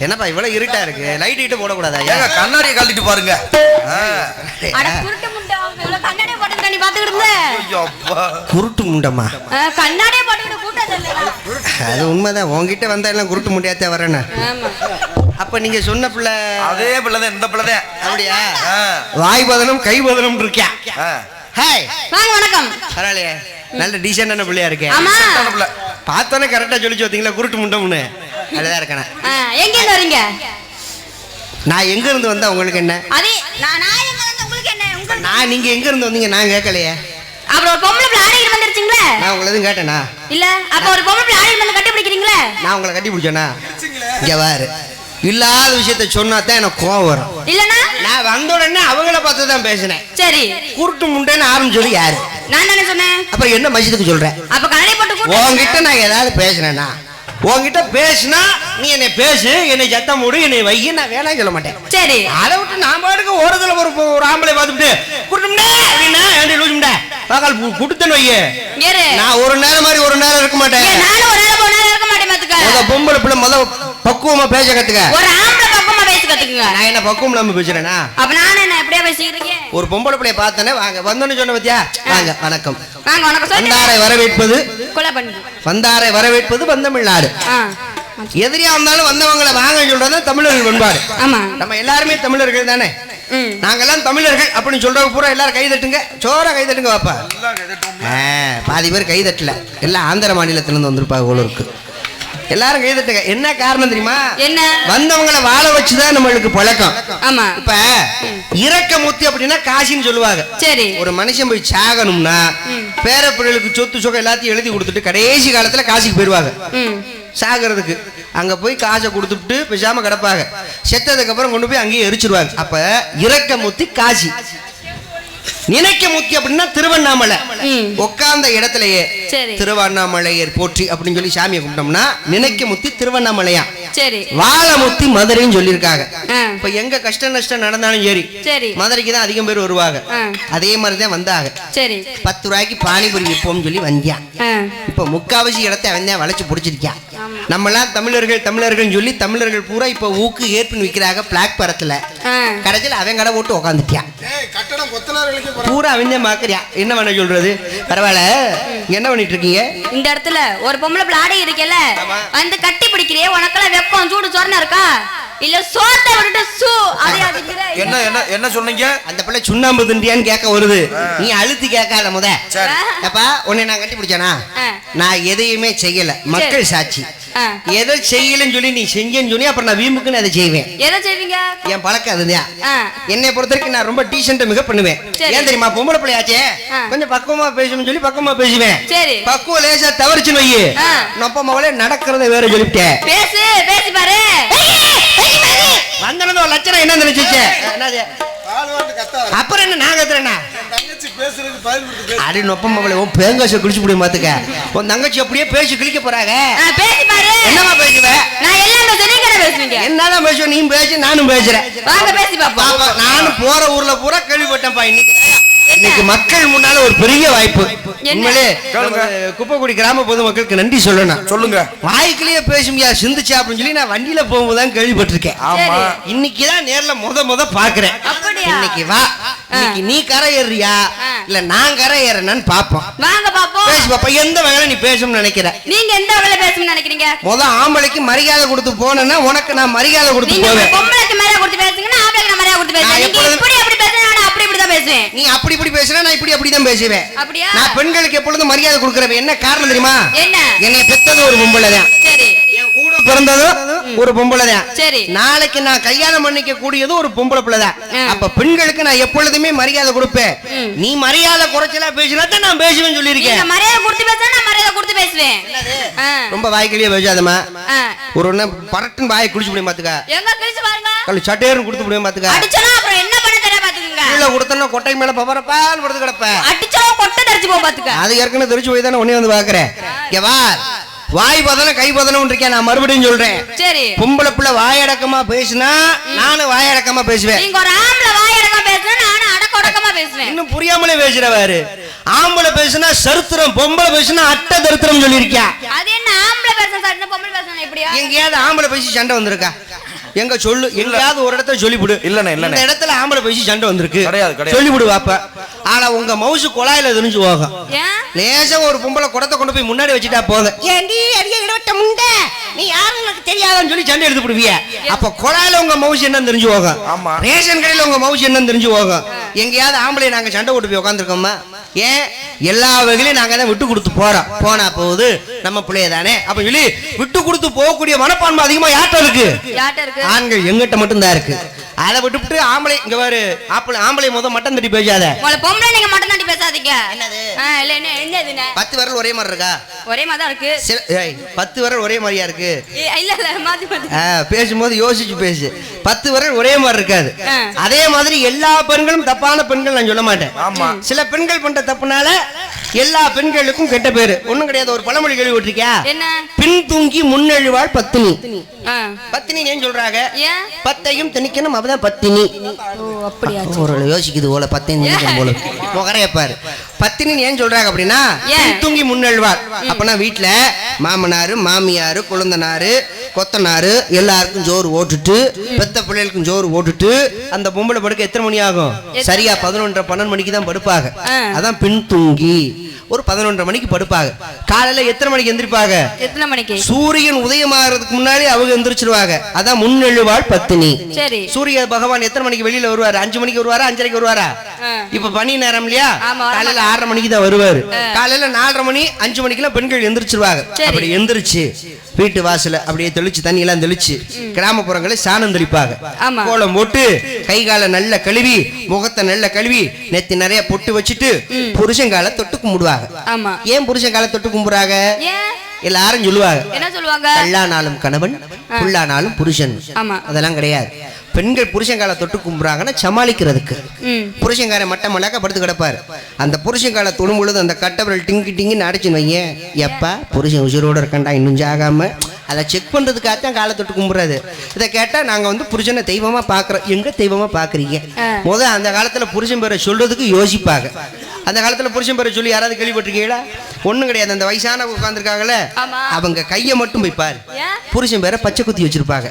என்னப்பா இவ்வளவு இருட்டா இருக்கு? லைட் இட்டு போடக்கூடாதா ஏங்க கண்ணாடியை கழட்டிட்டு பாருங்க. குருட்டு முண்டை அவங்க இவ்வளவு கண்ணாடியே போட்டுக்கிட்டு நீ பாத்துக்கிட்டு இருந்த ஐயோ, அப்பா. குருட்டு முண்டமா ஆ, கண்ணாடியே போட்டுக்கிட்டு கூட்டம் தெரியல அது உண்மைதான். உன்கிட்ட வந்தா எல்லாம் குருட்டு முண்டியாத்தே வரேன்னு ஆமா. அப்ப நீங்க சொன்ன பிள்ளை அதே பிள்ளைதான் இந்த பிள்ளைதான். அப்படியா. வாய் பதனம் கை பதனம் இருக்கியா? ஆ. ஹாய் வாங்க வணக்கம். பரவாயில்லையே. நல்ல டீசெண்டான பிள்ளையா இருக்கேன். பார்த்தோன்னே கரெக்டா சொல்லி பார்த்தீங்களா குருட்டு முண்டம்னு. அதுதான் இருக்கேன் எங்க இருந்து வரீங்க? நான் எங்க இருந்து வந்தா உங்களுக்கு என்ன? அதே நான் நான் எங்க வந்து உங்களுக்கு என்ன? உங்களுக்கு நான் நீங்க எங்க இருந்து வந்தீங்க? நான் கேட்கலையே. அப்புறம் ஒரு பொம்பளை பிள்ளை ஆடிட்டு வந்துருச்சுங்களே? நான் உங்களை எதுவும் கேட்டேனா? இல்ல அப்ப ஒரு பொம்பளை பிள்ளை வந்து கட்டி பிடிக்கிறீங்களே? நான் உங்களை கட்டி பிடிச்சேனா? இங்க வாரு இல்லாத விஷயத்த சொன்னா தான் எனக்கு கோவம் வரும். இல்லனா நான் வந்த உடனே அவங்கள பார்த்து தான் பேசினேன். சரி. குருட்டு முண்டைன்னு ஆரம்பிச்சது யாரு? நான் தானே சொன்னேன். அப்புறம் என்ன மசிதுக்கு சொல்றேன் அப்ப கண்ணாடி போட்டு உன்கிட்ட நான் ஏதாவது பேசினேனா? உன்கிட்ட பேசினா நீ என்னை பேசு என்னை சத்தம் மூடு என்னை வை. நான் வேணாம் சொல்ல மாட்டேன். சரி. அதை விட்டு நான் பாட்டுக்கு ஓரத்துல ஒரு ஒரு ஆம்பளை பார்த்துட்டு குடும்பம்டா அப்படின்னா ஏண்டி லூசும்டா? பாக்கால் குடுத்தன் வையே. நான் ஒரு நேரம் மாதிரி ஒரு நேரம் இருக்க மாட்டேன். நானும் ஒரு நேரம் ஒரு நேரம் இருக்க மாட்டேன் பாத்துக்க முத பொம்பளை பிள்ளை முத பக்குவமா பேச கத்துக்க. ஒரு ஆம்பளை கத்துக்குங்க. நான் என்ன பக்குவம் இல்லாம பேசுறேனா? அப்ப நானே என்ன எப்படியா பேசிக்கிறீங்க ஒரு பொம்பளை பிள்ளைய பார்த்தனே வாங்க வந்தோன்னு சொன்ன பத்தியா? வாங்க வணக்கம். வாங்க வணக்கம் வந்தாரை வரவேற்பது கொலை பண்ணி வந்தாரை வரவேற்பது வந்தமிழ்நாடு. எதிரியா இருந்தாலும் வந்தவங்களை வாங்க சொல்றது தமிழர்கள் பண்பாடு ஆமா. நம்ம எல்லாருமே தமிழர்கள் தானே? நாங்கெல்லாம் தமிழர்கள் அப்படின்னு சொல்றவங்க பூரா எல்லாரும் கை தட்டுங்க. சோரா கை தட்டுங்க வாப்பா. ஆ, பாதி பேர் கை தட்டல. எல்லாம் ஆந்திர மாநிலத்துல இருந்து வந்திருப்பாங்க இருக்கு எல்லாரும் கை தட்டுங்க. என்ன காரணம் தெரியுமா? என்ன? வந்தவங்களை வாழ வச்சுதான் நம்மளுக்கு பழக்கம். ஆமா. இப்ப இறக்க முத்தி அப்படின்னா காசின்னு சொல்லுவாங்க. சரி. ஒரு மனுஷன் போய் சாகணும்னா பேர பிள்ளைகளுக்கு சொத்து சொகம் எல்லாத்தையும் எழுதி கொடுத்துட்டு கடைசி காலத்துல காசிக்கு போயிருவாங்க சாகிறதுக்கு. அங்க போய் காசை கொடுத்துட்டு பேசாம கிடப்பாங்க. செத்ததுக்கு அப்புறம் கொண்டு போய் அங்கேயே எரிச்சிருவாங்க. அப்ப இறக்க முத்தி காசி. நினைக்க முத்தி அப்படின்னா திருவண்ணாமலை. உட்கார்ந்த இடத்துலயே. திருவண்ணாமலையர் போற்றி அப்படின்னு சொல்லி சாமியை கும்பிட்டோம்னா நினைக்க முத்தி திருவண்ணாமலையா? வாழமுத்தி மதுரைன்னு சொல்லியிருக்காங்க. இப்ப எங்க கஷ்ட நஷ்டம் நடந்தாலும் சரி மதுரைக்கு தான் அதிகம் பேர் வருவாங்க. அதே மாதிரி தான் வந்தாங்க. சரி. பத்து ரூபாய்க்கு பானிபுரி விற்போம்னு சொல்லி வந்தியான் ஆ. இப்ப முக்காவாசி இடத்தை அவன் வளைச்சு பிடிச்சிருக்கான் ஆமா. நம்மலாம் தமிழர்கள் தமிழர்கள் சொல்லி தமிழர்கள் பூரா இப்ப ஊக்கு ஏற்பின்னு விற்கிறாங்க பிளாக் பரத்துல. கடைசியில் அவன் கடை போட்டு கொத்தனார்களுக்கு பூரா அவன் தான் பாக்குறியா. என்ன பண்ண சொல்றது? பரவாயில்ல. என்ன பண்ணிட்டு இருக்கீங்க? இந்த இடத்துல ஒரு பொம்பளை பிள்ளை ஆடி இருக்கல வந்து கட்டி பிடிக்கிறியே உனக்கெல்லாம் வெப்பம் சூடு சொரணை இருக்கா? இல்ல சோத்தை விட்டுட்டு சூ அதே அடிக்கிற என்ன என்ன என்ன சொன்னீங்க? அந்த பிள்ளை சுண்ணாம்பு தின்றியான்னு கேட்க வருது. நீ அழுத்தி கேட்காத முத. சரி. அப்பா உன்னை நான் கட்டி பிடிச்சானா ஆ. நான் எதையுமே செய்யல. மக்கள் சாட்சி. எதை செய்யலன்னு சொல்லி நீ செஞ்சேன்னு சொல்லி அப்புறம் நான் வீம்புக்குன்னு அதை செய்வேன். எதை செய்வீங்க? என் பழக்கம் அதுதான். என்னை பொறுத்த வரைக்கும் நான் ரொம்ப டீசென்ட் மிக பண்ணுவேன். ஏன் தெரியுமா பொம்பளை பிள்ளையாச்சே. கொஞ்சம் பக்குவமா பேசணும்னு சொல்லி பக்குவமா பேசுவேன். சரி. பக்குவம் லேசா தவறுச்சுன்னு வையே. ஆ. நொப்ப மகளே நடக்கிறத வேற சொல்லிவிட்டேன். பேசு பேசி பாரு. லட்சணம் என்ன நினைச்சிச்சே அப்புறம் என்ன நான் கத்துறேன்னா? அடி நொப்ப மகளே உன் பேங்காசை குளிச்சு முடியும் பாத்துக்க உன் தங்கச்சி அப்படியே பேசி கிழிக்க போறாங்க. ஆ, பேசி பாரு. என்னமா பேசுவ? நான் எல்லாம் பேசுறேன் நீங்க என்ன பேசுவீங்க? என்னதான் பேசுவேன் நீ பேசு நானும் பேசுறேன். வாங்க பேசி பாப்போம் பாப்பா, நானும் போற ஊர்ல பூரா கேள்விப்பட்டேன்ப்பா இன்னைக்கு. இன்னைக்கு மக்கள் முன்னால ஒரு பெரிய வாய்ப்பு? உண்மையிலே குப்பைக்குடி கிராம பொதுமக்களுக்கு நன்றி சொல்லணும். சொல்லுங்க. வாய்க்கிலேயே பேசுமியா சிந்துச்சா அப்படின்னு சொல்லி நான் வண்டியில போகும்போது தான் கேள்விப்பட்டிருக்கேன். ஆமா. இன்னைக்கு தான் நேர்ல முத முத பாக்குறேன் அப்படியா? இன்னைக்கு வா. இன்னைக்கு நீ கரை ஏறியா. இல்ல நான் கரை ஏறேன்னு பாப்போம் வாங்க பாப்போம் பேசு பாப்பா எந்த வகையில நீ பேசணும்னு நினைக்கிற? நீங்க எந்த வகையில பேசணும்னு நினைக்கிறீங்க? முத ஆம்பளைக்கு மரியாதை கொடுத்து போனேன்னா உனக்கு நான் மரியாதை கொடுத்து போவேன். பொம்பளைக்கு மேல கொடுத்து பேசுங்கன்னா ஆம்பளைக்கு நான் மரியாதை கொடுத்து பேசுவேன் நான் நீங்க இப்படி அப்படி இப்படி தான் பேசுவேன். நீ அப்படி இப்படி பேசுற நான் இப்படி அப்படி தான் பேசுவேன். அப்படியா? நான் பெண்களுக்கு எப்பொழுதும் மரியாதை கொடுக்கறவன். என்ன காரணம் தெரியுமா? என்ன? என்னை பெத்தது ஒரு பொம்பளை தான் சரி. என் கூட பிறந்ததும் ஒரு பொம்பளை தான் சரி. நாளைக்கு நான் கல்யாணம் பண்ணிக்க கூடியது ஒரு பொம்பளை பிள்ளை தான். அப்ப பெண்களுக்கு நான் எப்பொழுதுமே மரியாதை கொடுப்பேன். நீ மரியாதை குறைச்சலா பேசினா தான் நான் பேசுவேன் சொல்லியிருக்கேன். மரியாதை கொடுத்து பேசுனா நான் மரியாதை கொடுத்து பேசுவேன். ரொம்ப வாய்க்கிலேயே பேசாதம்மா. ஆ. ஒரு ஒண்ணு பரட்டுன்னு வாயை குடிச்சு முடியும் பாத்துக்க. எங்க பாருங்க. கொடுத்து முடியும் பாத்துக்க. அடிச்சனா அப்புறம் என்ன கீழே கொடுத்தனா கொட்டை மேல பப்பரப்பால் படுத்து கிடப்ப. அடிச்சா கொட்டை தரிச்சு போ பாத்துக்க. அது ஏற்கனவே தெரிச்சு போய் தானே உடனே வந்து பாக்குறேன். இங்க வா. வாய் பதனம் கை பதனம் இருக்கேன் நான் மறுபடியும் சொல்றேன். சரி. பொம்பளை பிள்ளை வாயடக்கமா பேசினா நானும் வாயடக்கமா பேசுவேன். நீங்க ஒரு ஆம்பளை வாயடக்கமா பேசுனா நானும் அடக்க உடக்கமா பேசுவேன். இன்னும் புரியாமலே பேசுறவாரு. ஆம்பளை பேசுனா சரித்திரம் பொம்பளை பேசுனா அட்டை தரித்திரம் சொல்லியிருக்கியா? அது என்ன ஆம்பளை பேசுன சார் என்ன பொம்பளை பேசுனா எப்படியா எங்கேயாவது ஆம்பளை பேசி சண்டை வந்திருக்கா? எங்க சொல்லு எங்கேயாவது ஒரு இடத்துல சொல்லிவிடு. இல்லண்ணே, இல்லண்ணே. இந்த இடத்துல ஆம்பளை பேசி சண்டை வந்திருக்கு. கிடையாது, கிடையாது. சொல்லிவிடு வாப்ப. ஆனா உங்க மவுசு குழாயில தெரிஞ்சு போகும். ஏன்? லேசா ஒரு பொம்பளை குடத்தை கொண்டு போய் முன்னாடி வச்சுட்டா போதும். ஏண்டி அடிய இடவட்ட முண்டை. நீ யாரும் எனக்கு தெரியாதுன்னு சொல்லி சண்டை எடுத்து விடுவிய அப்ப குழாயில உங்க மவுசு என்னன்னு தெரிஞ்சு போகும்? ஆமா. ரேஷன் கடையில உங்க மவுசு என்னன்னு தெரிஞ்சு போகும்? எங்கேயாவது ஆம்பளை நாங்க சண்டை போட்டு போய் உட்காந்துருக்கோமா ஏன்? எல்லா வகையிலையும் நாங்க தான் விட்டு கொடுத்து போறோம். போனா போகுது நம்ம பிள்ளைய தானே அப்ப சொல்லி விட்டு கொடுத்து போகக்கூடிய மனப்பான்மை அதிகமா யார்கிட்ட இருக்கு? யார்கிட்ட இருக்கு? ஆண்கள் எங்கிட்ட மட்டும்தான் இருக்கு. அதை விட்டுவிட்டு ஆம்பளை இங்க பாரு ஆம்பளை ஆம்பளை முத மட்டம் தட்டி பேசாத. உங்களை பொம்பளை நீங்க மட்டும் தாண்டி பேசாதீங்க. ஆ, இல்ல என்ன என்னதுண்ணே பத்து விரல் ஒரே மாதிரி இருக்கா? ஒரே மாதிரி தான் இருக்கு. சில ஏய், பத்து விரல் ஒரே மாதிரியா இருக்கு? ஏ, இல்ல இல்ல மாத்தி மாத்தி. ஆ, பேசும்போது யோசிச்சு பேசு. பத்து விரல் ஒரே மாதிரி இருக்காது. ஆ. அதே மாதிரி எல்லா பெண்களும் தப்பான பெண்கள் நான் சொல்ல மாட்டேன். ஆமா. சில பெண்கள் பண்ற தப்புனால எல்லா பெண்களுக்கும் கெட்ட பேரு. ஒண்ணும் கிடையாது ஒரு பழமொழி கேள்விப்பட்டிருக்கியா என்ன? பின் தூங்கி முன்னெழுவாள் பத்தினி. ஆ, பத்தினி ஏன் சொல்றாங்க? ஏன்? பத்தையும் திணிக்கணும் அவதான் பத்தினி? ஓ அப்படியா ஒரு யோசிக்குது போல திணிக்கணும் போல. முகரைய பாரு. பத்தினி ஏன் சொல்றாங்க அப்படின்னா தூங்கி முன்னெழுவாள் அப்பனா வீட்டுல மாமனாரு மாமியாரு குழந்தனாரு கொத்தனாரு எல்லாருக்கும் ஜோறு ஓட்டுட்டு பெத்த பிள்ளைகளுக்கும் ஜோறு ஓட்டுட்டு அந்த பொம்பளை படுக்க எத்தனை மணி ஆகும்? சரியா பதினொன்றரை பன்னெண்டு மணிக்கு தான் படுப்பாங்க. அதான் பின் தூங்கி. ஒரு பதினொன்றரை மணிக்கு படுப்பாங்க. காலையில எத்தனை மணிக்கு எந்திரிப்பாங்க? எத்தனை மணிக்கு? சூரியன் உதயமாகிறதுக்கு முன்னாடி அவங்க எந்திரிச்சிருவாங்க. அதான் முன்னெழுவாள் பத்தினி சரி. சூரிய பகவான் எத்தனை மணிக்கு வெளியில வருவாரு? அஞ்சு மணிக்கு வருவாரா? அஞ்சரைக்கு வருவாரா. இப்ப பனி நேரம் இல்லையா? காலையில ஆறரை மணிக்கு தான் வருவாரு. காலையில நாலரை மணி அஞ்சு மணிக்கெல்லாம் பெண்கள் எந்திரிச்சிருவாங்க. சரி. அப்படி எந்திரிச்சு வீட்டு வாசல அப்படியே தெளிச்சு தண்ணி எல்லாம் தெளிச்சு கிராமப்புறங்களில் சாணம் தெளிப்பாங்க. கோலம் போட்டு கை காலை நல்ல கழுவி முகத்தை நல்ல கழுவி நெத்தி நிறைய பொட்டு வச்சுட்டு புருஷன் காலை தொட்டு கும்பிடுவாங்க. ஆமா. ஏன் புருஷன் காலை தொட்டு கும்பிடுறாங்க ஏன்? எல்லாரும் சொல்லுவாங்க. என்ன சொல்லுவாங்க? கல்லானாலும் கணவன் புல்லானாலும் புருஷன். ஆமா. அதெல்லாம் கிடையாது. பெண்கள் புருஷங்கால தொட்டு கும்புறாங்கன்னா சமாளிக்கிறதுக்கு. புருஷங்கார மட்டம் மல்லாக்க படுத்து கிடப்பாரு. அந்த புருஷங்கால தொடும் பொழுது அந்த கட்டவரல் டிங்கி டிங்கின்னு அடைச்சுன்னு வையேன். எப்பா புருஷன் உயிரோட இருக்கண்டா இன்னும் ஜாகாம. அதை செக் பண்றதுக்காகத்தான் காலை தொட்டு கும்பிடுறது. இதை கேட்டா நாங்க வந்து புருஷனை தெய்வமா பாக்குறோம் எங்க தெய்வமா பாக்குறீங்க ஆ. முத அந்த காலத்துல புருஷன் பேரை சொல்றதுக்கு யோசிப்பாங்க. அந்த காலத்துல புருஷன் பேரை சொல்லி யாராவது கேள்விப்பட்டிருக்கீங்களா? ஒண்ணும் கிடையாது. அந்த வயசான உட்காந்துருக்காங்கல்ல ஆமா. அவங்க கையை மட்டும் போய் பாரு ஏன் புருஷன் பேரை பச்சை குத்தி வச்சிருப்பாங்க.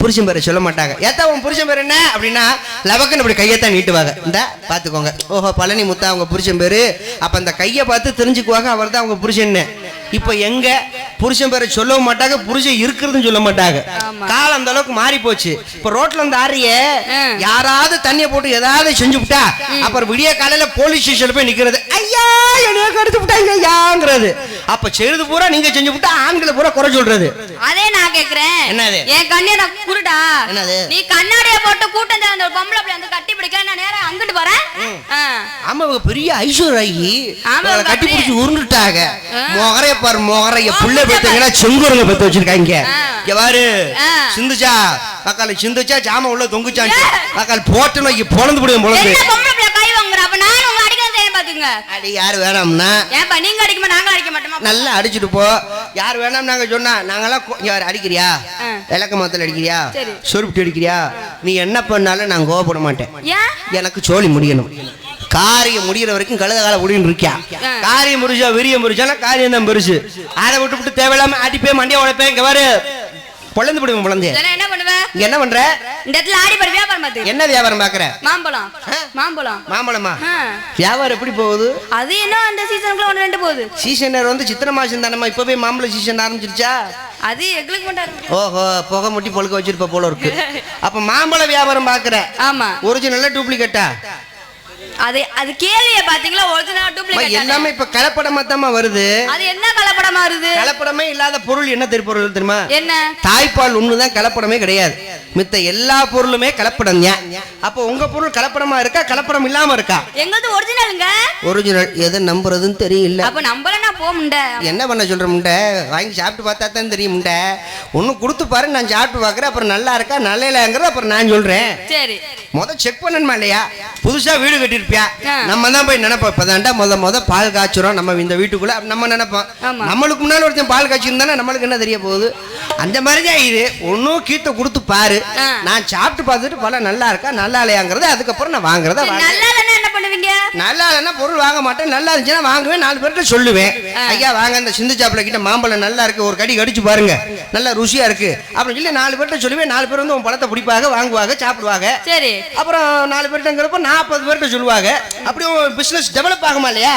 புருஷன் பேரை சொல்ல மாட்டாங்க. ஏத்தா உன் புருஷன் பேர் என்ன? அப்படின்னா லவக்கன் இப்படி கையத்தான் நீட்டுவாங்க. இந்த பாத்துக்கோங்க ஓஹோ பழனி முத்தா அவங்க புருஷன் பேரு. அப்ப அந்த கையை பார்த்து தெரிஞ்சுக்குவாங்க. அவர் தான் அவங்க புருஷன்னு. இப்ப எங்க புருஷன் பேரை சொல்லவும் மாட்டாங்க புருஷன் இருக்கிறதுன்னு சொல்ல மாட்டாங்க. காலம் அந்த அளவுக்கு மாறி போச்சு இப்ப ரோட்ல இருந்து ஆறிய ஆ. யாராவது தண்ணிய போட்டு ஏதாவது செஞ்சு விட்டா அப்புறம் விடிய காலையில போலீஸ் ஸ்டேஷன்ல போய் நிக்கிறது ஐயா என்னைய கடுத்து விட்டாங்க ஐயாங்கிறது அப்ப செய்யறது பூரா நீங்க செஞ்சு விட்டா ஆண்களை பூரா குறை சொல்றது அதே நான் கேக்குறேன் என்னது? என் கண்ணே நான் குருடா என்னது? நீ கண்ணாடிய போட்டு கூட்டம் சேர்ந்த ஒரு பொம்பளை அப்படி வந்து கட்டி பிடிக்க நான் நேரா அங்கிட்டு போறேன். ஆமா பெரிய ஐஸ்வர்யாகி கட்டி. பிடிச்சி உருண்டுட்டாங்க. முகரைய பாரு முகரைய புள்ள பெத்தீங்கன்னா செங்குருங்க பெத்து வச்சிருக்காங்க. சிந்துச்சா? மக்கால சிந்துச்சா? ஜாம உள்ள தொங்குச்சான். மக்கால் போட்டு நோக்கி பொழந்து அடி யாரு வேணாம்னா? ஏன்பா நீங்க அடிக்குமா நாங்களும் அடிக்க மாட்டோமா? நல்லா அடிச்சுட்டு போ. யார் வேணாம் நாங்க சொன்னா நாங்கெல்லாம் யார் அடிக்கிறியா. விளக்க மாத்தல் அடிக்கிறியா? சரி. சொருப்பிட்டு அடிக்கிறியா? நீ என்ன பண்ணாலும் நான் கோவப்பட மாட்டேன். எனக்கு சோழி முடியணும். காரியம் முடிகிற வரைக்கும் கழுத கால முடின்னு இருக்கியா. காரியம் முடிச்சா விரியம் முடிச்சானா காரியம் தான் பெருசு. அதை விட்டு விட்டு தேவையில்லாம அடிப்பேன் மண்டிய உழைப்பேன் இங்க பாரு. பொழந்து விடுவேன் பொழந்து. என்ன பண்ணுவ? இங்க என்ன பண்ற? இந்த இடத்துல ஆடி பாரு வியாபாரம் பார்த்து என்ன வியாபாரம் பாக்குற? மாம்பழம்? மாம்பழம். மாம்பழமா. வியாபாரம் எப்படி போகுது? அது என்ன அந்த சீசனுக்குள்ள ஒன்று ரெண்டு போகுது. சீசன் வந்து சித்திரை மாசம் தானம்மா இப்பவே மாம்பழ சீசன் ஆரம்பிச்சிருச்சா? அது எங்களுக்கு மட்டும். ஓஹோ புகை முட்டி பொழுக்க வச்சிருப்ப போல இருக்கு. அப்ப மாம்பழ வியாபாரம் பாக்குற. ஆமா. ஒரிஜினலா டூப்ளிகேட்டா அது அது கேள்விய பாத்தீங்களா ஒரிஜினல் டூப்ளிகேட் எல்லாமே இப்ப கலப்படமா தாம்மா வருது. அது என்ன கலப்படமா வருது? கலப்படமே இல்லாத பொருள் என்ன தெரி பொருள் தெரியுமா? என்ன? தாய்ப்பால் ஒண்ணுதான் கலப்படமே கிடையாது. மித்த எல்லா பொருளுமே கலப்படம் தான் அப்போ உங்க பொருள் கலப்படமா இருக்கா? கலப்படம் இல்லாம இருக்கா? எங்களது ஒரிஜினலுங்க? ஒரிஜினல் எதை நம்புறதுன்னு தெரியல. அப்ப நம்பலன்னா போக முண்ட. என்ன பண்ண சொல்ற முண்டை? வாங்கி சாப்பிட்டு பார்த்தா தான் தெரியும் முண்டை. ஒன்று கொடுத்து பாரு நான் சாப்பிட்டு பார்க்குறேன். அப்புறம் நல்லா இருக்கா நல்லா இல்லைங்கிறத அப்புறம் நான் சொல்றேன். சரி. முத செக் பண்ணணுமா இல்லையா? புதுசா வீடு கட்டியிருப்பியா? ஆ. நம்ம தான் போய் நினைப்போம். இப்பதான்டா முத முத பால் காய்ச்சுறோம். நம்ம இந்த வீட்டுக்குள்ள அப்ப நம்ம நினைப்போம். நம்மளுக்கு முன்னால ஒருத்தன் பால் காய்ச்சிருந்தானே நம்மளுக்கு என்ன தெரிய போகுது? அந்த மாதிரி தான் இது. ஒன்றும் கீத்தை கொடுத்து பாரு. நான் சாப்பிட்டு பார்த்துட்டு பழம் நல்லா இருக்கா நல்லா இல்லையாங்கிறது அதுக்கப்புறம் நான் வாங்குறத என்ன பண்ணுவீங்க? நல்லா இல்லைன்னா பொருள் வாங்க மாட்டேன். நல்லா இருந்துச்சுன்னா வாங்குவேன். நாலு பேர்கிட்ட சொல்லுவேன். ஐயா வாங்க இந்த சிந்து சாப்பிட கிட்ட மாம்பழம் நல்லா இருக்கு. ஒரு கடி கடிச்சு பாருங்க. நல்லா ருசியா இருக்கு. அப்படின்னு சொல்லி நாலு பேர்கிட்ட சொல்லுவேன். நாலு பேர் வந்து உன் பழத்தை பிடிப்பாங்க வாங்குவாங்க சாப்பிடுவாங்க சரி. அப்புறம் நாலு பேர்கிட்டங்கிறப்ப நாற்பது பேர்கிட்ட சொல்லுவாங்க அப்படி பிசினஸ் டெவலப் ஆகுமா இல்லையா?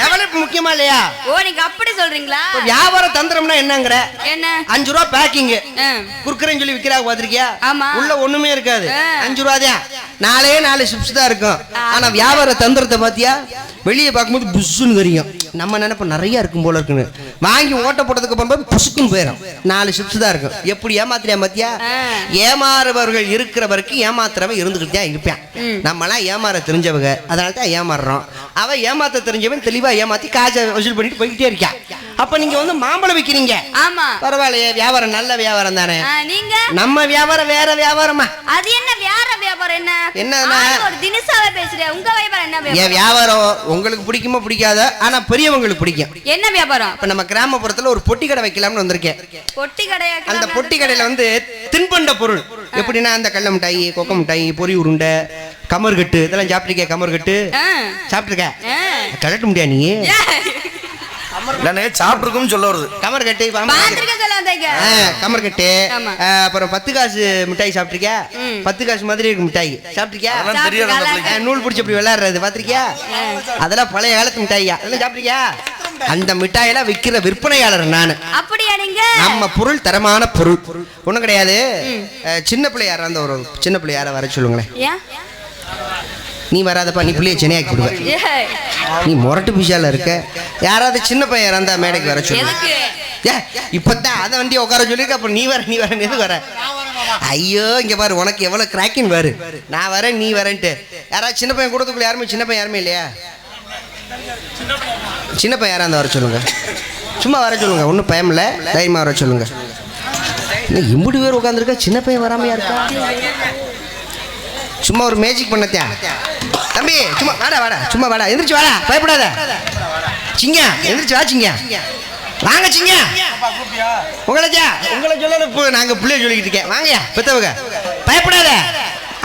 டெவலப் முக்கியமா இல்லையா? ஓ நீங்க அப்படி சொல்றீங்களா? வியாபார தந்திரம்னா என்னங்கிற? என்ன? அஞ்சு ரூபா பேக்கிங். குறுக்குறேன்னு சொல்லி விக்கிறாங்க பாத்திருக்கியா. உள்ள ஒண்ணுமே இருக்காது. அஞ்சு ரூபா தான் நாலே நாலு சிப்ஸ் தான் இருக்கும். ஆனா வியாபார தந்திரத்தை பாத்தியா வெளியே பார்க்கும்போது புஷ்ஷுன்னு தெரியும். நம்ம நினைப்போம் நிறைய இருக்கும் போல இருக்குன்னு. வாங்கி ஓட்ட போட்டதுக்கு அப்புறம் புசுக்குன்னு போயிடும் நாலு சிப்ஸ் தான் இருக்கும். எப்படி ஏமாத்திரியா பாத்தியா? ஆ. ஏமாறுபவர்கள் இருக்கிற வரைக்கும் ஏமாத்துறவன் இருந்துகிட்டு தான் இருப்பான். நம்மலாம் ஏமாற தெரிஞ்சவங்க. அதனால தான் ஏமாறுறோம். அவன் ஏமாத்த தெரிஞ்சவன் தெளிவா ஏமாத்தி காசை வசூல் பண்ணிட்டு போய்கிட்டே இருக்கான். அப்ப நீங்க வந்து மாம்பழம் விக்கிறீங்க. ஆமா. பரவாயில்லையே வியாபாரம் நல்ல வியாபாரம் தானே. நீங்க? நம்ம வியாபாரம் வேற வியாபாரமா? அது என்ன வேற வியாபாரம் என்ன? ஆளு ஒரு தினசாவே பேசுறேன் உங்க வியாபாரம் என்ன என் வியாபாரம்? வியாபாரம் உங்களுக்கு பிடிக்குமோ பிடிக்காத ஆனா பெரியவங்களுக்கு பிடிக்கும். என்ன வியாபாரம்? இப்ப நம்ம கிராமப்புறத்துல ஒரு பொட்டி கடை வைக்கலாம்னு வந்திருக்கேன். பொட்டி கடையா அந்த பொட்டி கடையில வந்து தின்பண்ட பொருள். எப்படின்னா அந்த கடல மிட்டாய் கொக்க மிட்டாய் பொரி உருண்டை கமர்கட்டு இதெல்லாம் சாப்பிட்டுருக்கேன் கமர்கட்டு. சாப்பிட்டுருக்க. கலட்ட முடியா நீ? இல்லண்ணே சாப்பிட்டுருக்கும்னு சொல்ல வருது. கமர்கட்டு ஆமா. அப்புறம் பத்து காசு மிட்டாய் சாப்பிட்டிருக்கியா பத்து காசு மாதிரி இருக்கு மிட்டாய். ஆ, நூல் பிடிச்சி அப்படி விளையாடுறது பாத்திருக்கியா அதெல்லாம் பழைய காலத்து மிட்டாய்யா? அதெல்லாம் சாப்பிட்டிருக்கியா அந்த மிட்டாயெல்லாம் விற்கிற விற்பனையாளர் நான். அப்படியா நீங்க? நம்ம பொருள் தரமான பொருள். ஒண்ணும் கிடையாது. சின்ன பிள்ளையாரா அந்த ஒரு சின்ன பிள்ளையார வர சொல்லுங்களேன். நீ வராதப்பா நீ பிள்ளைய சென்னையாக்கி விடுவ. ஏய், நீ முரட்டு பிஷால இருக்க. யாராவது சின்ன பையன் இருந்தா மேடைக்கு வர சொல்லு. ஏ இப்பதான் அதை வண்டியை உட்கார சொல்லியிருக்க அப்ப நீ வர நீ வர எது வர. ஐயோ இங்க பாரு உனக்கு எவ்வளவு கிராக்கிங் பாரு நான் வரேன் நீ வரேன்ட்டு. யாராவது சின்ன பையன் கூடத்துக்குள்ள யாருமே சின்ன பையன் யாருமே இல்லையா? சின்ன பையன் யாரா இருந்தா வர சொல்லுங்க. சும்மா வர சொல்லுங்க ஒன்றும் பயம் இல்லை. தைரியமா வர சொல்லுங்க. என்ன இம்புடி பேர் உட்காந்துருக்க சின்ன பையன் வராமையா இருக்கா? சும்மா ஒரு மேஜிக் பண்ணத்தியா தம்பி சும்மா வாடா வாடா சும்மா வாடா. எந்திரிச்சு வாடா பயப்படாத. சிங்க எந்திரிச்சு வா சிங்க வாங்க சிங்க உங்களைச்சா உங்களை சொல்லல இப்போ நாங்க பிள்ளைய சொல்லிக்கிட்டு இருக்கேன். வாங்கயா பெத்தவங்க. பயப்படாத.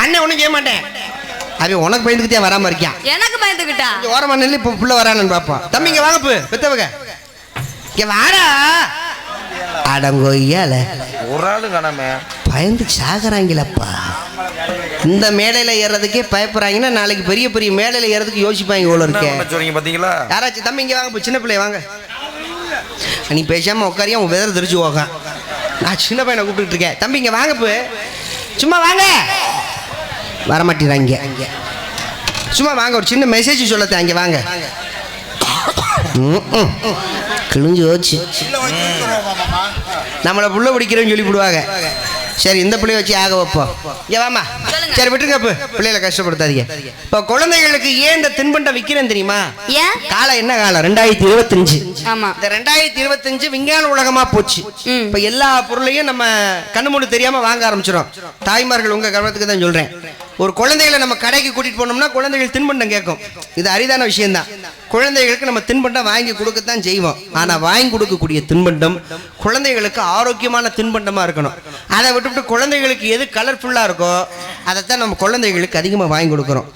அண்ணன் ஒன்றும் செய்ய மாட்டேன். அவன் உனக்கு பயந்துக்கிட்டே வராம இருக்கான் எனக்கு பயந்துக்கிட்டா ஓரமா நில்லு இப்போ புள்ள வரானு பார்ப்போம் தம்பி இங்க வாங்க போ பெத்தவங்க. இங்க வாடா. அடங்கொய்யால ஒரு ஆளு காணாம பயந்து சாகுறாங்களப்பா. இந்த மேடையில ஏறதுக்கே பயப்படுறாங்கன்னா நாளைக்கு பெரிய பெரிய மேடையில ஏறதுக்கு யோசிப்பாங்க இவ்வளோ இருக்கேன் பாத்தீங்களா? யாராச்சும் தம்பி இங்க வாங்க போ சின்ன பிள்ளை வாங்க. நீ பேசாம உட்காரியா உன் வெதர் தெரிச்சு போக. நான் சின்ன பையனை கூப்பிட்டு இருக்கேன். தம்பி இங்க வாங்க போ. சும்மா வாங்க. வரமாட்டேறாங்க. சும்மா வாங்க ஒரு சின்ன மெசேஜ் சொல்லத்தேன். அங்கே வாங்க. ம், ம். கிழிஞ்சு போச்சு. நம்மளை புள்ள பிடிக்கிறேன்னு சொல்லி விடுவாங்க. சரி இந்த பிள்ளைய வச்சு ஆக வைப்போம். இங்க வாமா. சரி விட்டுருங்க இப்போ. பிள்ளைகளை கஷ்டப்படுத்தாதீங்க. இப்போ குழந்தைகளுக்கு ஏன் இந்த தின்பண்டம் விற்கிறேன் தெரியுமா? காலம் என்ன காலம்? ரெண்டாயிரத்தி இருபத்தஞ்சு. இந்த ரெண்டாயிரத்தி இருபத்தஞ்சு விஞ்ஞான உலகமா போச்சு. இப்ப எல்லா பொருளையும் நம்ம கண்ணு மூடி தெரியாம வாங்க ஆரம்பிச்சிடும் தாய்மார்கள் உங்க கவனத்துக்கு தான் சொல்றேன். ஒரு குழந்தைகளை நம்ம கடைக்கு கூட்டிட்டு போனோம்னா குழந்தைகள் தின்பண்டம் கேட்கும். இது அரிதான விஷயம்தான். குழந்தைகளுக்கு நம்ம தின்பண்டம் வாங்கி கொடுக்கத்தான் செய்வோம். ஆனா வாங்கி கொடுக்கக்கூடிய தின்பண்டம் குழந்தைகளுக்கு ஆரோக்கியமான தின்பண்டமா இருக்கணும். அதை விட்டுவிட்டு குழந்தைகளுக்கு எது கலர்ஃபுல்லா இருக்கோ அதைத்தான் நம்ம குழந்தைகளுக்கு அதிகமாக வாங்கி கொடுக்குறோம்.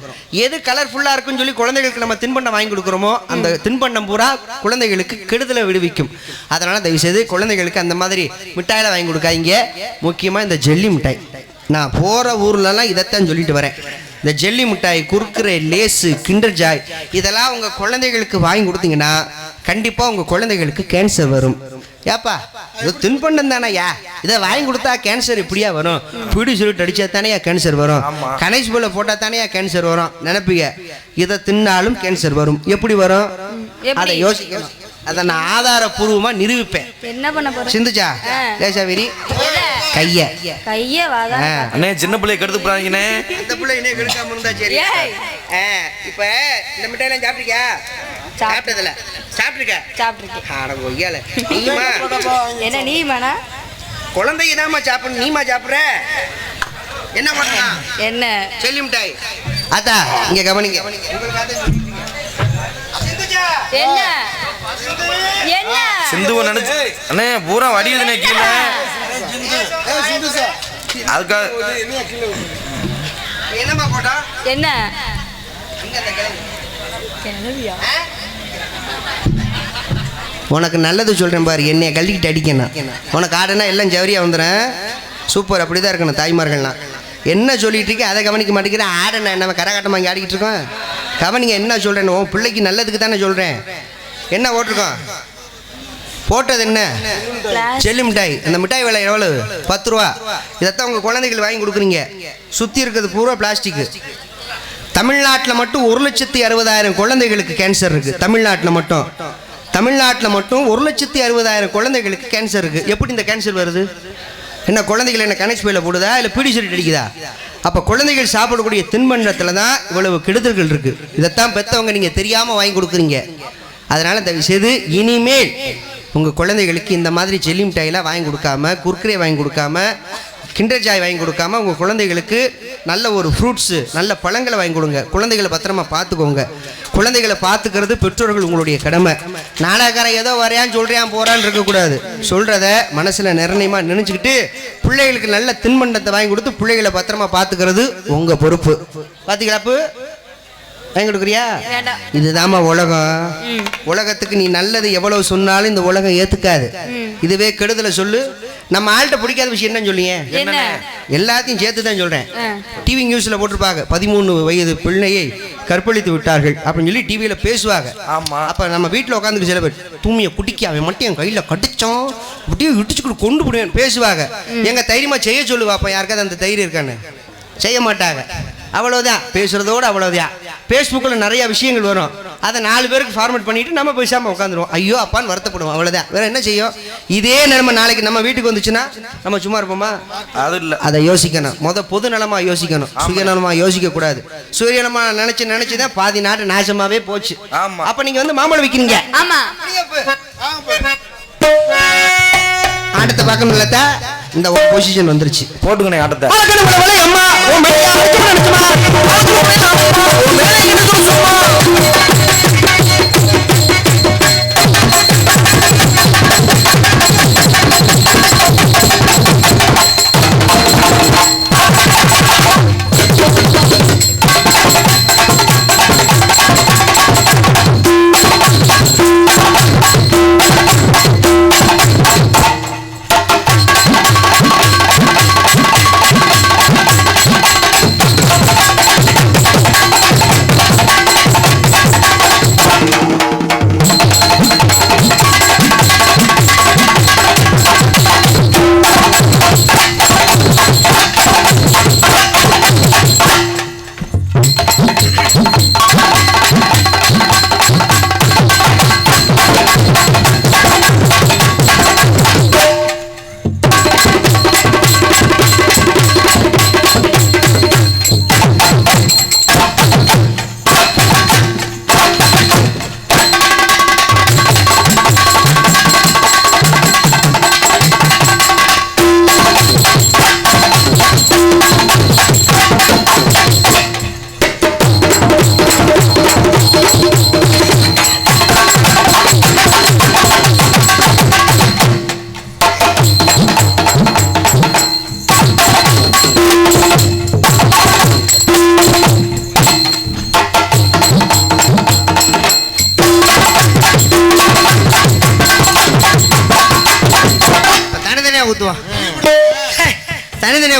எது கலர்ஃபுல்லாக இருக்குன்னு சொல்லி குழந்தைகளுக்கு நம்ம தின்பண்டம் வாங்கி கொடுக்குறோமோ அந்த தின்பண்டம் பூரா குழந்தைகளுக்கு கெடுதலை விடுவிக்கும். அதனால தயவு செய்து குழந்தைகளுக்கு அந்த மாதிரி மிட்டாயில வாங்கி கொடுக்காதீங்க. முக்கியமாக இந்த ஜெல்லி மிட்டாய். நான் போகிற ஊர்லலாம் இதைத்தான் சொல்லிட்டு வரேன். இந்த ஜெல்லி மிட்டாய் குறுக்குற லேஸு கிண்டர் ஜாய் இதெல்லாம் உங்கள் குழந்தைகளுக்கு வாங்கி கொடுத்தீங்கன்னா கண்டிப்பாக உங்கள் குழந்தைகளுக்கு கேன்சர் வரும். ஏப்பா இது தின்பண்டம் தானேயா இதை வாங்கி கொடுத்தா கேன்சர் இப்படியா வரும்? பிடி சுருட்டு அடிச்சா தானேயா கேன்சர் வரும். கணேஷ் போல போட்டா தானேயா கேன்சர் வரும்? நினைப்பீங்க. இதை தின்னாலும் கேன்சர் வரும். எப்படி வரும்? அதை யோசிக்கணும் அதை நான் ஆதாரபூர்வமா நிரூபிப்பேன். என்ன பண்ண போற சிந்துச்சா. லேசாவிரி? கைய. கையே வாதா. அண்ணே சின்ன பிள்ளைய கெடுத்து போறாங்கண்ணே. இந்த பிள்ளை இன்னும் கெடுக்காம இருந்தா சரி. இப்ப இந்த மிட்டாயெல்லாம் சாப்பிட்டிருக்கியா? சாப்பிட்டதில்ல. சாப்பிட்டுருக்க? சாப்பிட்டுருக்கேன். ஆட கொய்யால நீமா என்ன நீ வேணா குழந்தைக்கு தான்மா சாப்பிடணும். நீமா சாப்பிடுற? என்ன பண்ணலாம் என்ன? செல்லி மிட்டாய். அத்தா இங்க கவனிங்க. என்ன? சிந்துவை நினைச்சு அண்ணே பூரா வடியுதுண்ணே கீழே. அதுக்காக என்ன? உனக்கு நல்லது சொல்கிறேன் பாரு என்னைய கல்லிக்கிட்டு அடிக்கணும் உனக்கு ஆடுனா எல்லாம் ஜவரியா வந்துடுறேன் சூப்பர் அப்படி தான் இருக்கணும் தாய்மார்கள்லாம். என்ன சொல்லிட்டு இருக்கே அதை கவனிக்க மாட்டேங்கிறேன் ஆடனா நம்ம கரகாட்டமாக இங்கே ஆடிக்கிட்டு இருக்கோம்? கவனிங்க என்ன சொல்கிறேன் உன் பிள்ளைக்கு நல்லதுக்கு தானே சொல்கிறேன் என்ன போட்டிருக்கோம்? போட்டது என்ன? செல்லி மிட்டாய். அந்த மிட்டாய் விலை எவ்வளவு? பத்து ரூபா. இதைத்தான் உங்கள் குழந்தைகள் வாங்கி கொடுக்குறீங்க. சுற்றி இருக்கிறது பூரா பிளாஸ்டிக்கு தமிழ்நாட்டில் மட்டும் ஒரு லட்சத்தி அறுபதாயிரம் குழந்தைகளுக்கு கேன்சர் இருக்கு. தமிழ்நாட்டில் மட்டும். தமிழ்நாட்டில் மட்டும் ஒரு லட்சத்தி அறுபதாயிரம் குழந்தைகளுக்கு கேன்சர் இருக்கு. எப்படி இந்த கேன்சர் வருது? என்ன குழந்தைகள் என்ன கனெக்ட் பையில போடுதா? இல்லை பீடி சொல்லிட்டு அடிக்குதா? அப்போ குழந்தைகள் சாப்பிடக்கூடிய தின்பண்டத்தில் தான் இவ்வளவு கெடுதல்கள் இருக்கு. இதைத்தான் பெற்றவங்க நீங்கள் தெரியாமல் வாங்கி கொடுக்குறீங்க. அதனால் தயவு செய்து இனிமேல் உங்கள் குழந்தைகளுக்கு இந்த மாதிரி ஜெல்லி மிட்டாயெல்லாம் வாங்கி கொடுக்காம குர்க்கரே வாங்கி கொடுக்காம கிண்டர் ஜாய் வாங்கி கொடுக்காம உங்கள் குழந்தைகளுக்கு நல்ல ஒரு ஃப்ரூட்ஸு நல்ல பழங்களை வாங்கி கொடுங்க. குழந்தைகளை பத்திரமா பார்த்துக்கோங்க. குழந்தைகளை பார்த்துக்கிறது பெற்றோர்கள் உங்களுடைய கடமை. நாடகக்காரன் ஏதோ வரையான்னு சொல்றியான் போகிறான்னு இருக்கக்கூடாது. சொல்கிறத மனசில் நிர்ணயமாக நினச்சிக்கிட்டு பிள்ளைகளுக்கு நல்ல தின்பண்டத்தை வாங்கி கொடுத்து பிள்ளைகளை பத்திரமா பார்த்துக்கிறது உங்கள் பொறுப்பு. பார்த்தீங்களாப்பு வாங்கி கொடுக்குறியா? இதுதாம்மா உலகம். உலகத்துக்கு நீ நல்லது எவ்வளவு சொன்னாலும் இந்த உலகம் ஏத்துக்காது. இதுவே கெடுதலை சொல்லு. நம்ம ஆள்கிட்ட பிடிக்காத விஷயம் என்ன சொல்லியே என்ன? எல்லாத்தையும் சேர்த்து தான் சொல்றேன். டிவி நியூஸ்ல போட்டிருப்பாங்க. பதிமூணு வயது பிள்ளையை கற்பழித்து விட்டார்கள் அப்படின்னு சொல்லி டிவியில பேசுவாங்க. ஆமா. அப்ப நம்ம வீட்டுல உட்காந்துட்டு சில பேர் தூமியை குடிக்க அவன் மட்டும் என் கையில கடிச்சோம் அப்படியே இடிச்சுக்கிட்டு கொண்டு போடுவேன் பேசுவாங்க. எங்க தைரியமா செய்ய சொல்லுவா அப்ப யாருக்காவது அந்த தைரியம் இருக்கான்னு? செய்ய மாட்டாங்க அவ்வளவுதான். பேசுறதோட அவ்வளவுதான். ஃபேஸ்புக்கில் நிறைய விஷயங்கள் வரும். அதை நாலு பேருக்கு ஃபார்மேட் பண்ணிட்டு நம்ம பேசாம உட்காந்துருவோம். ஐயோ அப்பான்னு வருத்தப்படுவோம். அவ்வளவுதான். வேற என்ன செய்யும்? இதே நிலைமை நாளைக்கு நம்ம வீட்டுக்கு வந்துச்சுன்னா நம்ம சும்மா இருப்போமா? அது இல்ல. அதை யோசிக்கணும். முத பொது நலமா யோசிக்கணும். சுயநலமா யோசிக்க கூடாது சுயநலமா நினைச்சு நினைச்சுதான் பாதி நாடு நாசமாவே போச்சு. ஆமா. அப்ப நீங்க வந்து மாம்பழம் விக்கிறீங்க. ஆமா. ஆட்டத்தை பார்க்கணும்ல அத்தா? இந்த ஒரு பொசிஷன் வந்துருச்சு. போட்டுக்கணே ஆட்டத்தை. அம்மா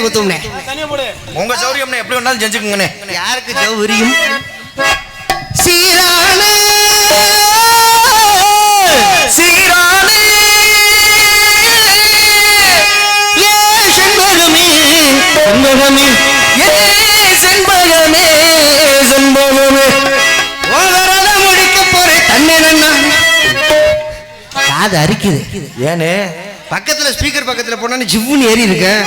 ஊத்துவோம்னே உங்க சௌரியம்னே எப்படி வேணாலும் செஞ்சுக்குங்கண்ணே. யாருக்கு சௌகரியம் சீரானே. சீரானே. ஏ செண்பகமே செண்பகமே. ஏ செண்பகமே செண்பகமே. முடிக்க காது அரிக்குது. ஏனே? பக்கத்துல ஸ்பீக்கர் பக்கத்துல போனா ஜிவ்வுன்னு ஏறி இருக்கேன்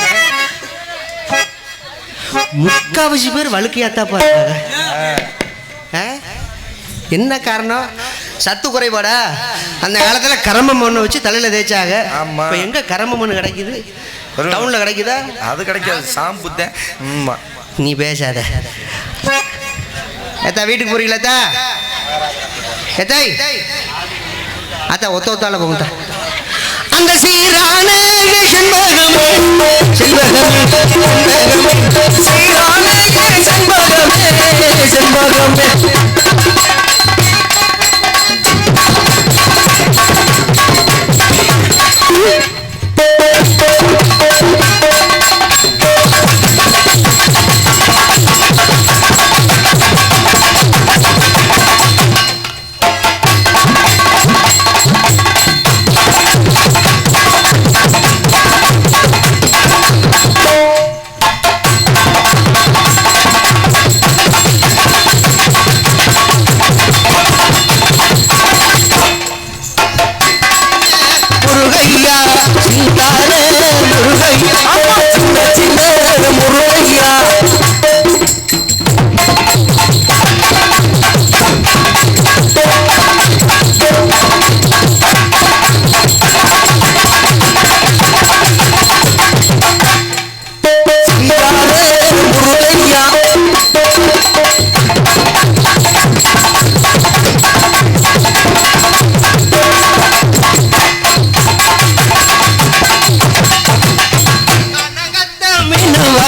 முக்காவாசி பேர் வழுக்கையாத்தா பாருங்க என்ன காரணம்? சத்து குறைபாடா? அந்த காலத்துல கரம்ப மண்ணை வச்சு தலையில தேய்ச்சாங்க. இப்ப எங்க கரம்ப மண்ணு கிடைக்குது? டவுன்ல கிடைக்குதா? அது கிடைக்காது. சாம்பு தான். நீ பேசாத. ஏத்தா வீட்டுக்கு போறீங்களா அத்தா எத்தாய் அத்தா ஒத்த ஒத்தால போங்கத்தா. அந்த சீரான செண்பகமே செண்பகமே செண்பகமே செண்பகமே செண்பகமே முருகையா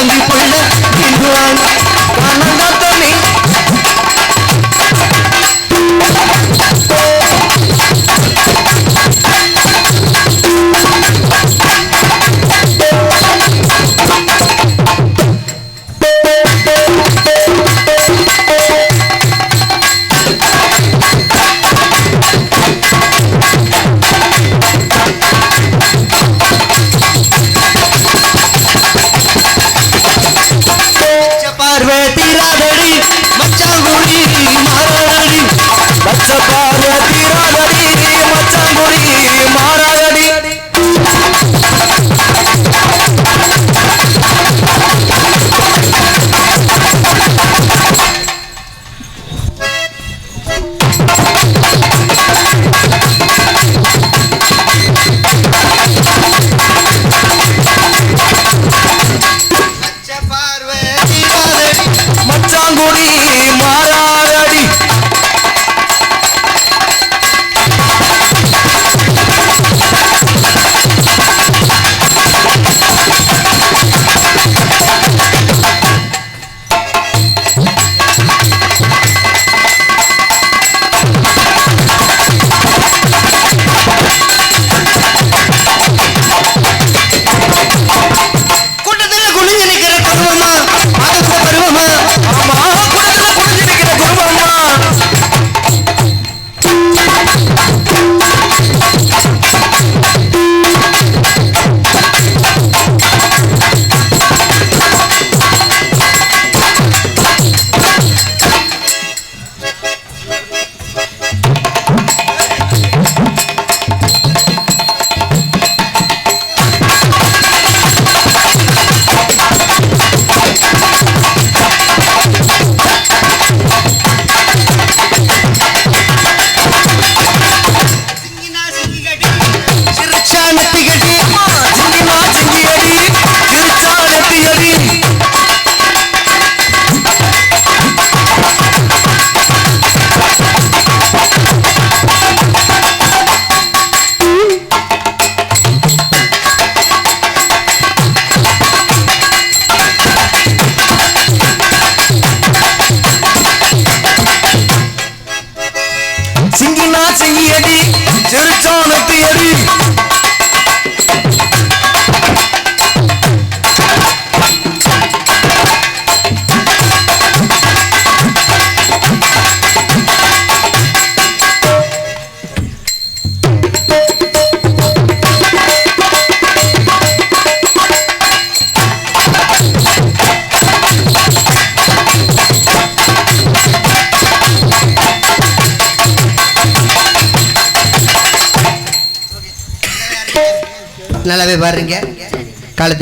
மீன் கொள்ள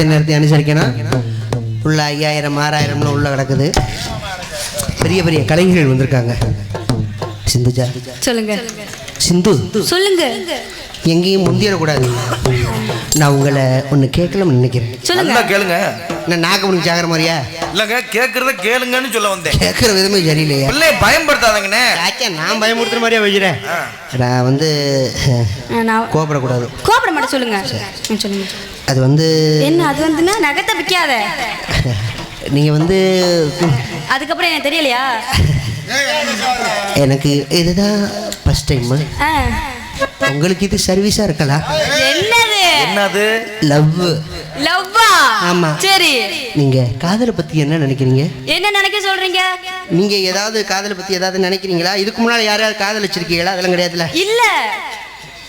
காலத்தை நேரத்தை அனுசரிக்கணும். உள்ள ஐயாயிரம் ஆறாயிரம்னு உள்ள கிடக்குது. பெரிய பெரிய கலைஞர்கள் வந்திருக்காங்க. சிந்துஜா. சொல்லுங்க. சிந்து. சொல்லுங்க. எங்கேயும் முந்திடக்கூடாது நான் உங்களை ஒன்று கேட்கலாம்னு நினைக்கிறேன். சொல்லுங்க. கேளுங்க. நான் நாக்கு முடிஞ்சு சாகிற மாதிரியா? இல்லங்க கேக்குறத கேளுங்கன்னு சொல்ல வந்தேன். கேட்குற விதமே சரியில்லையா. பிள்ளைய பயன்படுத்தாதங்கண்ணே. ஆச்சா நான் பயமுறுத்துற மாதிரியா வைக்கிறேன் நான் வந்து கோபப்படக்கூடாது. கோபப்பட மாட்டேன் சொல்லுங்க. சொல்லுங்க. அது வந்து என்ன அது வந்துன்னா நகத்தை விற்காத நீங்க வந்து அதுக்கப்புறம் எனக்கு தெரியலையா? எனக்கு இதுதான் ஃபர்ஸ்ட் டைம். உங்களுக்கு இது சர்வீஸா இருக்கலாம் என்னது? என்னது? லவ் லவ்வா ஆமா. சரி. நீங்க காதலை பத்தி என்ன நினைக்கிறீங்க? என்ன நினைக்க சொல்றீங்க? நீங்க ஏதாவது காதலை பத்தி ஏதாவது நினைக்கிறீங்களா? இதுக்கு முன்னாடி யாரையாவது காதலிச்சிருக்கீங்களா? அதெல்லாம் கிடையாதுல இல்ல.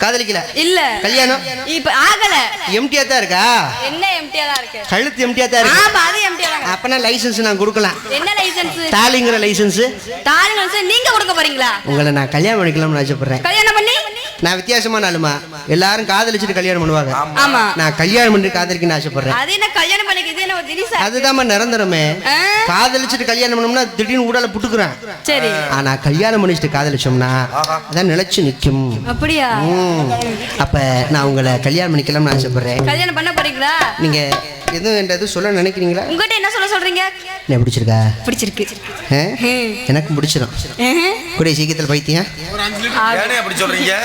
காதலிக்கல? இல்ல. கல்யாணம்? இப்ப ஆகல. எம்டியா தான் இருக்கா? என்ன எம்டியா தான் இருக்கு? கழுத்து எம்டியா தான் இருக்கு. ஆமா அது எம்டியா தான் அப்பனா லைசன்ஸ் நான் கொடுக்கலாம் என்ன லைசென்ஸ் தாலிங்கிற லைசன்ஸ் தாலி லைசென்ஸ் நீங்க கொடுக்க போறீங்களா? உங்களை நான் கல்யாணம் பண்ணிக்கலாம்னு ஆசைப்படுறேன். கல்யாணம் பண்ணி? நான் வித்தியாசமான ஆளுமா எல்லாரும் காதலிச்சுட்டு கல்யாணம் பண்ணுவாங்க. ஆமா. நான் கல்யாணம் பண்ணி காதலிக்கணும்னு ஆசைப்படுறேன். அது என்ன கல்யாணம் பண்ணிக்க இது என்ன ஒரு திடீர் அதுதான் நிரந்தரமே? காதலிச்சுட்டு கல்யாணம் பண்ணோம்னா திடீர்னு ஊடால புட்டுக்குறேன். சரி. ஆனா கல்யாணம் பண்ணிச்சுட்டு காதலிச்சோம்னா அதான் நிலைச்சு நிக்கும். அப்படியா. அப்ப நான் உங்களை கல்யாணம் பண்ணிக்கலாம்னு ஆசைப்படுறேன். கல்யாணம் பண்ண போறீங்களா? நீங்க எதுவும் என்ற எதுவும் சொல்ல நினைக்கிறீங்களா? சொல்ல சொல்றீங்க? என்ன பிடிச்சிருக்கா? பிடிச்சிருக்கு. ஆ? ம். எனக்கும் பிடிச்சிரும். கூடிய சீக்கிரத்தில் பைத்தியம். அப்படி சொல்றீங்க?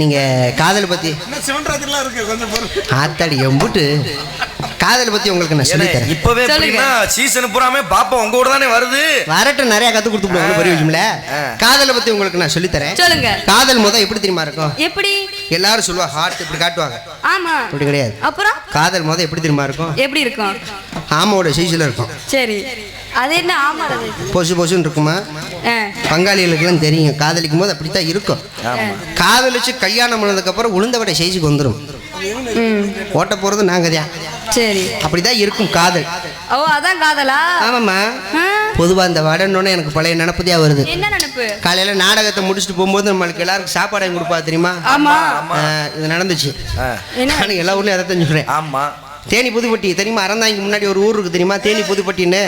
நீங்க காதல் பத்தி என்ன சிவன்ராத்திரிலாம் இருக்கு? கொஞ்சம் பொறு. ஆத்தாடி எம்புட்டு காதல் பத்தி உங்களுக்கு நான் சொல்லித்தரேன் இப்பவே சீசன் பூராமே பாப்பா உங்க கூட தானே வருது. வரட்டும் நிறைய கத்து கொடுத்து பெரிய விஷயம்ல. காதலை பத்தி உங்களுக்கு நான் சொல்லித்தரேன் சொல்லுங்க. காதல் முத எப்படி தெரியுமா இருக்கும்? எப்படி? எல்லாரும் சொல்லுவா ஹார்ட் இப்படி காட்டுவாங்க. ஆமா. அப்படி கிடையாது. அப்புறம்? காதல் முத எப்படி தெரியுமா இருக்கும்? எப்படி இருக்கும்? ஆமாவோட சைஸ்ல இருக்கும். சரி. அது என்ன ஆமா? பொசு பொசுன்னு இருக்குமா. பங்காளிகளுக்கெல்லாம் தெரியும். காதலிக்கும் போது அப்படித்தான் இருக்கும். காதலிச்சு கல்யாணம் பண்ணதுக்கு அப்புறம் உளுந்த வடை சைஸுக்கு வந்துடும். ஓட்ட போறது நாங்க தான் சரி. அப்படிதான் இருக்கும் காதல். ஓ அதான் காதலா? ஆமாம்மா. ஆ. பொதுவா அந்த வடன்னொன்னே எனக்கு பழைய நினப்புதியா வருது. என்ன நினைப்பு? காலையில நாடகத்தை முடிச்சுட்டு போகும்போது நம்மளுக்கு எல்லாருக்கும் சாப்பாடு வாங்கி கொடுப்பா தெரியுமா? ஆமா. ஆ, இது நடந்துச்சு. நானும் எல்லா ஊர்லயும் அதை தான் சொல்றேன். ஆமா. தேனி புதுப்பட்டி தெரியுமா? அறந்தாங்க முன்னாடி ஒரு ஊர் இருக்கு தெரியுமா? தேனி புதுப்பட்டின்னு.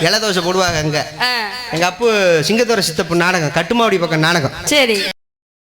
இலை தோசை போடுவாங்க அங்க. ஆ. எங்க அப்பு சிங்கத்தோர சித்தப்பு நாடகம் கட்டுமாவடி பக்கம் நாடகம். சரி.